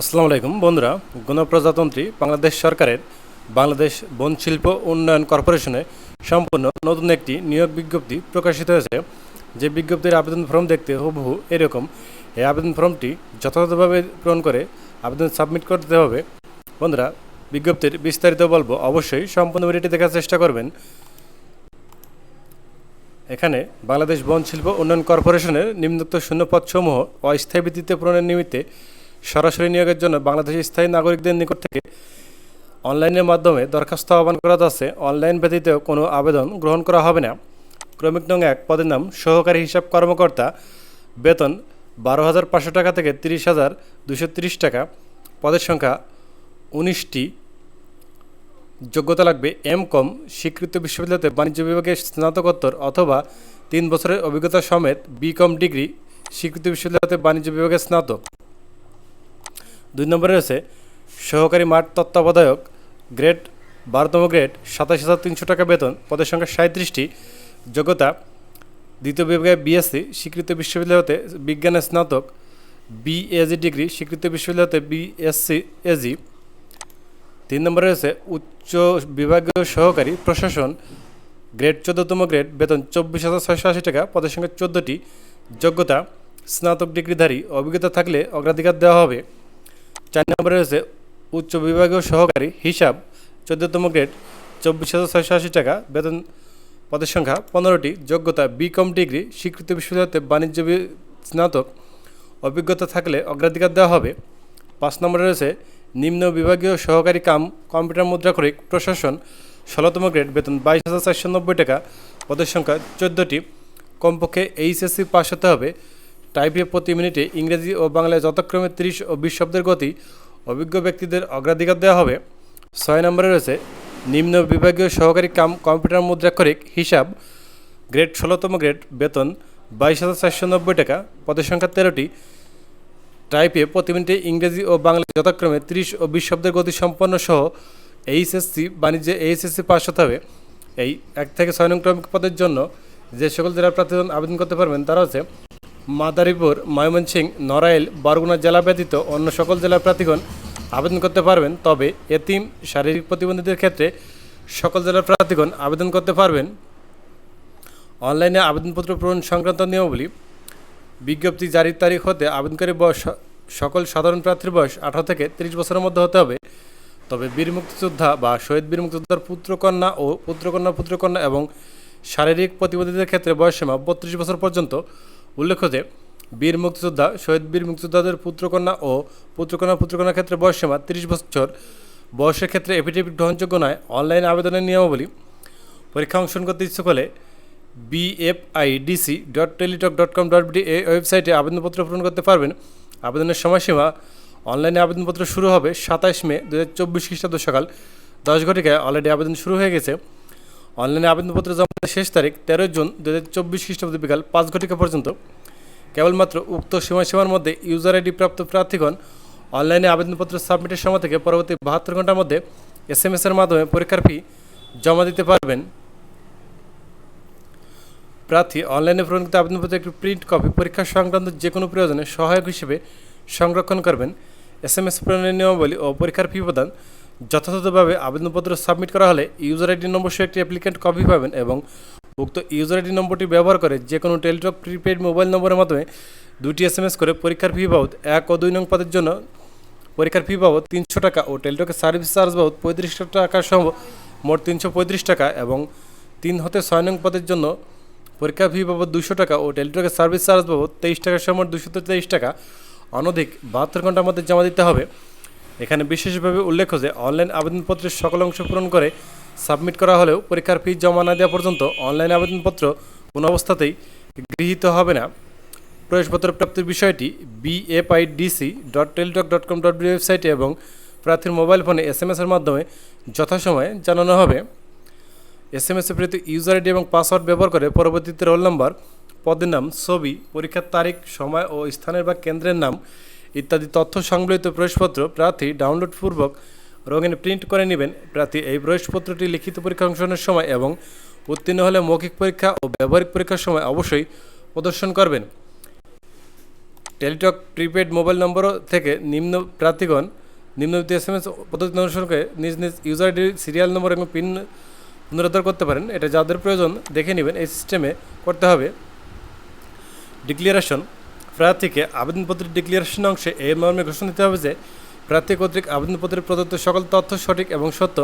আসসালামু আলাইকুম, বন্ধুরা। গণপ্রজাতন্ত্রী বাংলাদেশ সরকারের বাংলাদেশ বন শিল্প উন্নয়ন কর্পোরেশনে সম্পূর্ণ নতুন একটি নিয়োগ বিজ্ঞপ্তি প্রকাশিত হয়েছে। যে বিজ্ঞপ্তির আবেদন ফর্ম দেখতে হুবহু এরকম। এই আবেদন ফর্মটি যথাযথভাবে পূরণ করে আবেদন সাবমিট করতে হবে। বন্ধুরা, বিজ্ঞপ্তির বিস্তারিত বলব, অবশ্যই সম্পূর্ণ ভিডিওটি দেখার চেষ্টা করবেন। এখানে বাংলাদেশ বন শিল্প উন্নয়ন কর্পোরেশনের নিম্নোক্ত শূন্যপদসমূহ অস্থায়ী ভিত্তিতে পূরণের নিমিত্তে সরাসরি নিয়োগের জন্য বাংলাদেশের স্থায়ী নাগরিকদের নিকট থেকে অনলাইনের মাধ্যমে দরখাস্ত আহ্বান করা যাচ্ছে। অনলাইন ব্যতীত কোনো আবেদন গ্রহণ করা হবে না। ক্রমিক নং এক পদের নাম সহকারী হিসাব কর্মকর্তা। বেতন বারো হাজার পাঁচশো টাকা থেকে তিরিশ হাজার দুশো তিরিশ টাকা। পদের সংখ্যা উনিশটি। যোগ্যতা লাগবে এম কম। স্বীকৃত বিশ্ববিদ্যালয়তে বাণিজ্য বিভাগে স্নাতকোত্তর অথবা তিন বছরের অভিজ্ঞতা সমেত বি কম ডিগ্রি। স্বীকৃত বিশ্ববিদ্যালয়তে বাণিজ্য বিভাগে স্নাতক। দুই নম্বরে রয়েছে, সহকারী মাঠ তত্ত্বাবধায়ক গ্রেড বারোতম গ্রেড সাতাশ হাজার তিনশো টাকা বেতন, পদের সংখ্যা সাঁত্রিশটি। যোগ্যতা, দ্বিতীয় বিভাগে বিএসসি, স্বীকৃত বিশ্ববিদ্যালয়তে বিজ্ঞানে স্নাতক, বিএজি ডিগ্রি, স্বীকৃত বিশ্ববিদ্যালয়তে বিএসসি, এজি। তিন নম্বরে রয়েছে, উচ্চ বিভাগীয় সহকারী প্রশাসন, গ্রেড চোদ্দতম গ্রেড, বেতন চব্বিশ হাজার ছয়শো আশি টাকা, পদের সঙ্গে চোদ্দোটি। যোগ্যতা, স্নাতক ডিগ্রিধারী, অভিজ্ঞতা থাকলে অগ্রাধিকার দেওয়া হবে। চার নম্বরে রয়েছে উচ্চ বিভাগীয় সহকারী হিসাব, চোদ্দতম গ্রেড, চব্বিশ হাজার ছয়শো আশি টাকা, বেতন পদের সংখ্যা পনেরোটি, যোগ্যতা বি কম ডিগ্রি, স্বীকৃত বিশ্ববিদ্যালয়তে বাণিজ্য স্নাতক, অভিজ্ঞতা থাকলে অগ্রাধিকার দেওয়া হবে। পাঁচ নম্বরে রয়েছে নিম্ন বিভাগীয় সহকারী কাম, কম্পিউটার মুদ্রা মুদ্রাক্ষরিক, প্রশাসন, ষোলোতম গ্রেড, বেতন বাইশ হাজার চারশো নব্বই টাকা, পদের সংখ্যা চোদ্দোটি। কমপক্ষে এইচএসসি পাস হতে হবে। টাইপে প্রতি মিনিটে ইংরেজি ও বাংলায় যথাক্রমে তিরিশ ও বিশ শব্দের গতি অভিজ্ঞ ব্যক্তিদের অগ্রাধিকার দেওয়া হবে। ছয় নম্বরে রয়েছে, নিম্ন বিভাগীয় সহকারী কাম, কম্পিউটার মুদ্রাক্ষরিক হিসাব, গ্রেড ষোলোতম গ্রেড, বেতন বাইশ হাজার চারশো নব্বই টাকা, পদের সংখ্যা তেরোটি। টাইপে প্রতি মিনিটে ইংরেজি ও বাংলা যথাক্রমে ত্রিশ ও বিশ শব্দের গতি সম্পন্ন সহ এইচএসসি, বাণিজ্যে এইচএসসি পাস হতে হবে। এই এক থেকে ছয় নং ক্রমিক পদের জন্য যে সকল জেলার প্রার্থীগণ আবেদন করতে পারবেন তারা হচ্ছে মাদারীপুর, ময়মনসিংহ, নড়াইল, বরগুনা জেলা ব্যতীত অন্য সকল জেলার প্রার্থীগণ আবেদন করতে পারবেন। তবে এতিম শারীরিক প্রতিবন্ধীদের ক্ষেত্রে সকল জেলার প্রার্থীগণ আবেদন করতে পারবেন। অনলাইনে আবেদনপত্র পূরণ সংক্রান্ত নিয়মাবলী। বিজ্ঞপ্তি জারির তারিখ হতে আবেদনকারী বয়স সকল সাধারণ প্রার্থীর বয়স আঠারো থেকে তিরিশ বছরের মধ্যে হতে হবে। তবে বীর মুক্তিযোদ্ধা বা শহীদ বীর মুক্তিযোদ্ধার পুত্রকন্যা ও পুত্রকন্যা পুত্রকন্যা এবং শারীরিক প্রতিবন্ধীদের ক্ষেত্রে বয়সসীমা বত্রিশ বছর পর্যন্ত। উল্লেখ্য যে, বীর মুক্তিযোদ্ধা শহীদ বীর মুক্তিযোদ্ধাদের পুত্রকন্যা ও পুত্রকন্যা পুত্রকন্যার ক্ষেত্রে বয়সসীমা তিরিশ বছর। বয়সের ক্ষেত্রে এফিডেভিট গ্রহণযোগ্য নয়। অনলাইন আবেদনের নিয়মাবলী। পরীক্ষা অংশগ্রহণ করতে ইচ্ছুক হলে BFIDC dot Teletalk dot com dot BD এই ওয়েবসাইটে আবেদনপত্র পূরণ করতে পারবেন। আবেদনের সময়সীমা অনলাইনে আবেদনপত্র শুরু হবে সাতাশ মে দু হাজার চব্বিশ খ্রিস্টাব্দ সকাল দশ ঘটিকায়। অলরেডি আবেদন শুরু হয়ে গেছে। অনলাইনে আবেদনপত্র জমা শেষ তারিখ তেরোই জুন দু হাজার চব্বিশ খ্রিস্টাব্দ বিকাল পাঁচ ঘটিকা পর্যন্ত। কেবলমাত্র উক্ত সময়সীমার মধ্যে ইউজার আইডি প্রাপ্ত প্রার্থীগণ অনলাইনে আবেদনপত্র সাবমিটের সময় থেকে পরবর্তী বাহাত্তর ঘণ্টার মধ্যে এস এম এর মাধ্যমে পরীক্ষার ফি জমা দিতে পারবেন। প্রার্থী অনলাইনে পূরণকৃত আবেদনপত্রের একটি প্রিন্ট কপি পরীক্ষা সংক্রান্ত যে কোনো প্রয়োজনে সহায়ক হিসেবে সংরক্ষণ করবেন। এস এম এস পূরণের নিয়মাবলী ও পরীক্ষার ফি প্রদান যথাযথভাবে আবেদনপত্র সাবমিট করা হলে ইউজার আইডি নম্বর সহ একটি অ্যাপ্লিকেন্ট কপি পাবেন এবং উক্ত ইউজার আইডি নম্বরটি ব্যবহার করে যে কোনো টেলিটক প্রিপেড মোবাইল নম্বরের মাধ্যমে দুটি এস এম এস করে পরীক্ষার ফি বাবদ এক ও দুই নং পদের জন্য পরীক্ষার ফি বাবদ তিনশো টাকা ও টেলিটকের সার্ভিস চার্জ বাবদ পঁয়ত্রিশ টাকা সহ মোট তিনশো পঁয়ত্রিশ টাকা এবং তিন হতে ছয় নং পদের জন্য পরীক্ষা ফি বাবদ দুশো টাকা ও টেলিটকের সার্ভিস চার্জ বাবদ তেইশ টাকা সহ মোট দুশো তেইশ টাকা। অনধিক বাহাত্তর ঘণ্টার মধ্যে জমা দিতে হবে। এখানে বিশেষভাবে উল্লেখ্য যে অনলাইন আবেদনপত্রের সকল অংশ পূরণ করে সাবমিট করা হলেও পরীক্ষার ফি জমা না দেওয়া পর্যন্ত অনলাইন আবেদনপত্র কোনো অবস্থাতেই গৃহীত হবে না। প্রবেশপত্র প্রাপ্তির বিষয়টি BFIDC dot Teletalk dot com dot ওয়েবসাইটে এবং প্রার্থীর মোবাইল ফোনে এস এম এসের মাধ্যমে যথাসময়ে জানানো হবে। এস এম এস প্রতি ইউজার আইডি এবং পাসওয়ার্ড ব্যবহার করে পরবর্তীতে রোল নাম্বার, পদের নাম, ছবি, পরীক্ষার তারিখ, সময় ও স্থানের বা কেন্দ্রের নাম ইত্যাদি তথ্য সংবলিত প্রবেশপত্র, প্রার্থী ডাউনলোড পূর্বক রঙিন প্রিন্ট করে নেবেন। প্রার্থী এই প্রবেশপত্রটি লিখিত পরীক্ষা অংশগ্রহণের সময় এবং উত্তীর্ণ হলে মৌখিক পরীক্ষা ও ব্যবহারিক পরীক্ষার সময় অবশ্যই প্রদর্শন করবেন। টেলিটক প্রিপেড মোবাইল নম্বর থেকে নিম্ন প্রার্থীগণ নিম্নলিখিত এস এম এস পদ্ধতি অনুসরণ করে নিজ নিজ ইউজার আইডি, সিরিয়াল নম্বর এবং পিন পুনরুদ্ধার করতে পারেন। এটা যাদের প্রয়োজন দেখে নেবেন। এই সিস্টেমে করতে হবে। ডিক্লিয়ারেশন প্রার্থীকে আবেদনপত্রের ডিক্লিয়ারেশন অংশে এই মর্মে ঘোষণা দিতে হবে যে, প্রার্থী কর্তৃক আবেদনপত্রে প্রদত্ত সকল তথ্য সঠিক এবং সত্য।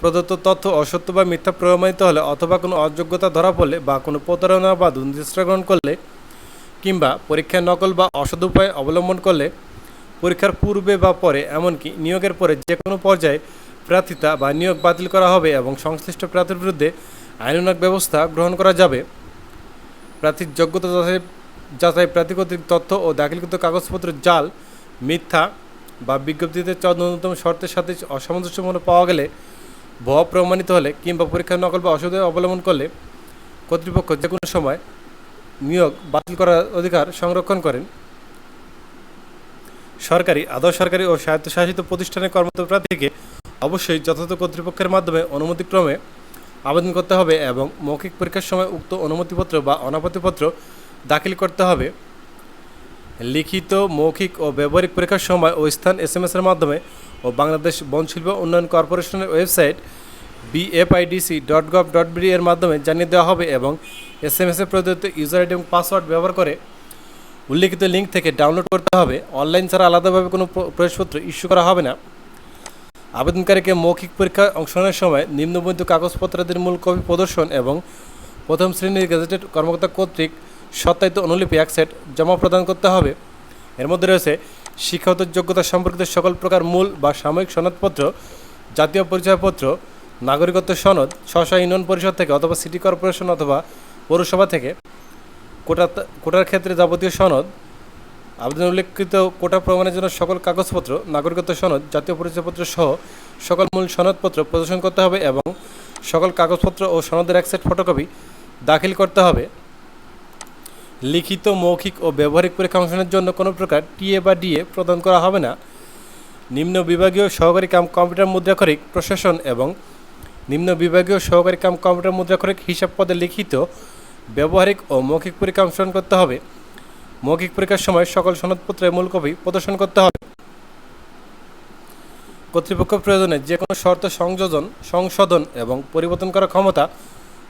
প্রদত্ত তথ্য অসত্য বা মিথ্যা প্রমাণিত হলে অথবা কোনো অযোগ্যতা ধরা পড়লে বা কোনো প্রতারণা বা দুর্নিষ্ঠা গ্রহণ করলে কিংবা পরীক্ষায় নকল বা অসদ উপায় অবলম্বন করলে পরীক্ষার পূর্বে বা পরে, এমনকি নিয়োগের পরে যে কোনো পর্যায়ে প্রার্থিতা বা নিয়োগ বাতিল করা হবে এবং সংশ্লিষ্ট প্রার্থীর বিরুদ্ধে আইনানুগ ব্যবস্থা গ্রহণ করা যাবে। প্রার্থীর যোগ্যতা যাচাই যাচাই প্রার্থী তথ্য ও দাখিলকৃত কাগজপত্র জাল, মিথ্যা বা বিজ্ঞপ্তিতে ন্যূনতম শর্তের সাথে অসামঞ্জস্যপূর্ণ পাওয়া গেলে ভুয়া প্রমাণিত হলে কিংবা পরীক্ষার নকল বা অসুবিধা অবলম্বন করলে কর্তৃপক্ষ যে কোনো সময় নিয়োগ বাতিল করার অধিকার সংরক্ষণ করেন। সরকারি আদৌ সরকারি ও স্বায়ত্তশাসিত প্রতিষ্ঠানের কর্মরত প্রার্থীকে অবশ্যই যথাযথ কর্তৃপক্ষের মাধ্যমে অনুমতিক্রমে আবেদন করতে হবে এবং মৌখিক পরীক্ষার সময় উক্ত অনুমতিপত্র বা অনাপত্তিপত্র দাখিল করতে হবে। লিখিত, মৌখিক ও ব্যবহারিক পরীক্ষার সময় ও স্থান এস এর মাধ্যমে ও বাংলাদেশ বনশিল্প উন্নয়ন কর্পোরেশনের website BFIDC dot gov dot BD এর মাধ্যমে জানিয়ে দেওয়া হবে এবং এস এম এস প্রদত্ত ইউজার আইডি এবং পাসওয়ার্ড ব্যবহার করে উল্লিখিত লিঙ্ক থেকে ডাউনলোড করতে হবে। অনলাইন ছাড়া আলাদাভাবে কোনো প্র- প্রবেশপত্র ইস্যু করা হবে না। আবেদনকারীকে মৌখিক পরীক্ষায় অংশগ্রহণের সময় নিম্নবর্ণিত কাগজপত্রাদির মূল কপি প্রদর্শন এবং প্রথম শ্রেণির গেজেটেড কর্মকর্তা কর্তৃক সত্যায়িত অনুলিপি এক সেট জমা প্রদান করতে হবে। এর মধ্যে রয়েছে শিক্ষাগত যোগ্যতা সম্পর্কিত সকল প্রকার মূল বা সাময়িক সনদপত্র, জাতীয় পরিচয়পত্র, নাগরিকত্ব সনদ স্ব ইউনিয়ন পরিষদ থেকে অথবা সিটি কর্পোরেশন অথবা পৌরসভা থেকে, কোটা কোটার ক্ষেত্রে যাবতীয় সনদ, আবেদন উল্লেখিত কোটা প্রমাণের জন্য সকল কাগজপত্র, নাগরিকত্ব সনদ, জাতীয় পরিচয়পত্র সহ সকল মূল সনদপত্র প্রদর্শন করতে হবে এবং সকল কাগজপত্র ও সনদের এক সেট ফটোকপি দাখিল করতে হবে। লিখিত, মৌখিক ও ব্যবহারিক পরীক্ষা অংশগ্রহণের জন্য কোনো প্রকার টিএ বা ডিএ প্রদান করা হবে না। নিম্ন বিভাগীয় সহকারী কাম কম্পিউটার মুদ্রাক্ষরিক প্রশাসন এবং নিম্ন বিভাগীয় সহকারী কাম কম্পিউটার মুদ্রাক্ষরিক হিসাব পদে লিখিত, ব্যবহারিক ও মৌখিক পরীক্ষা অংশগ্রহণ করতে হবে। মৌখিক পরীক্ষার সময় সকল সনদপত্রের মূল কপি প্রদর্শন করতে হবে। কর্তৃপক্ষ প্রয়োজনে যে কোনো শর্ত সংযোজন, সংশোধন এবং পরিবর্তন করার ক্ষমতা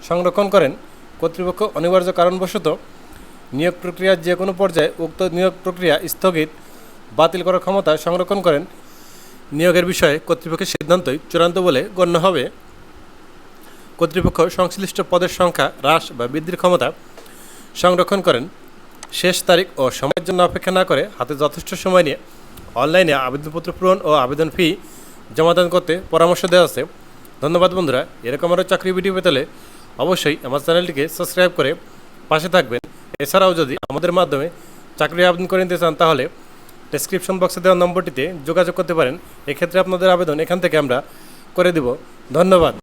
সংরক্ষণ করেন। কর্তৃপক্ষ অনিবার্য কারণবশত নিয়োগ প্রক্রিয়ার যে কোনো পর্যায়ে উক্ত নিয়োগ প্রক্রিয়া স্থগিত, বাতিল করার ক্ষমতা সংরক্ষণ করেন। নিয়োগের বিষয়ে কর্তৃপক্ষের সিদ্ধান্তই চূড়ান্ত বলে গণ্য হবে। কর্তৃপক্ষ সংশ্লিষ্ট পদের সংখ্যা হ্রাস বা বৃদ্ধির ক্ষমতা সংরক্ষণ করেন। শেষ তারিখ ও সময়ের জন্য অপেক্ষা না করে হাতে যথেষ্ট সময় নিয়ে অনলাইনে আবেদনপত্র পূরণ ও আবেদন ফি জমাদান করতে পরামর্শ দেওয়া আছে। ধন্যবাদ বন্ধুরা, এরকম আরও চাকরি ভিডিও পেতে অবশ্যই আমার চ্যানেলটিকে সাবস্ক্রাইব করে পাশে থাকবেন। এছাড়াও যদি আমাদের মাধ্যমে চাকরি আবেদন করে নিতে চান, তাহলে ডেসক্রিপশন বক্সে দেওয়া নম্বরটিতে যোগাযোগ করতে পারেন। এক্ষেত্রে আপনাদের আবেদন এখান থেকে আমরা করে দেব। ধন্যবাদ।